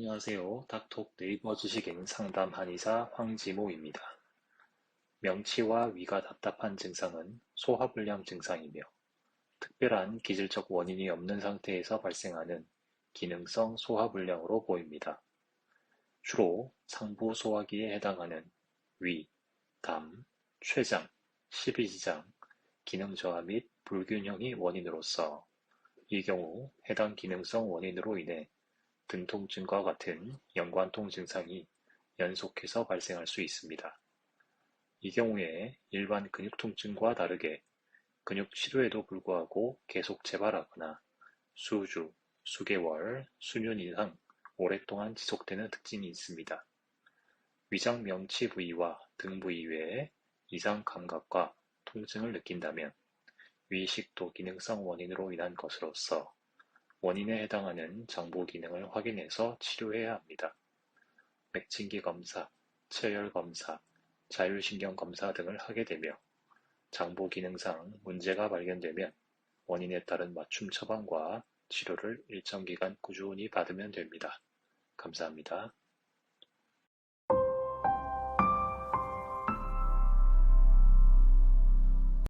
안녕하세요. 닥톡 네이버 지식인 상담 한의사 황지모입니다. 명치와 위가 답답한 증상은 소화불량 증상이며 특별한 기질적 원인이 없는 상태에서 발생하는 기능성 소화불량으로 보입니다. 주로 상부 소화기에 해당하는 위, 담, 췌장, 십이지장, 기능 저하 및 불균형이 원인으로서 이 경우 해당 기능성 원인으로 인해 등 통증과 같은 연관통 증상이 연속해서 발생할 수 있습니다. 이 경우에 일반 근육 통증과 다르게 근육 치료에도 불구하고 계속 재발하거나 수주, 수개월, 수년 이상 오랫동안 지속되는 특징이 있습니다. 위장 명치 부위와 등 부위 외에 이상 감각과 통증을 느낀다면 위식도 기능성 원인으로 인한 것으로서 원인에 해당하는 장부 기능을 확인해서 치료해야 합니다. 맥진기 검사, 체열 검사, 자율신경 검사 등을 하게 되며 장부 기능상 문제가 발견되면 원인에 따른 맞춤 처방과 치료를 일정 기간 꾸준히 받으면 됩니다. 감사합니다.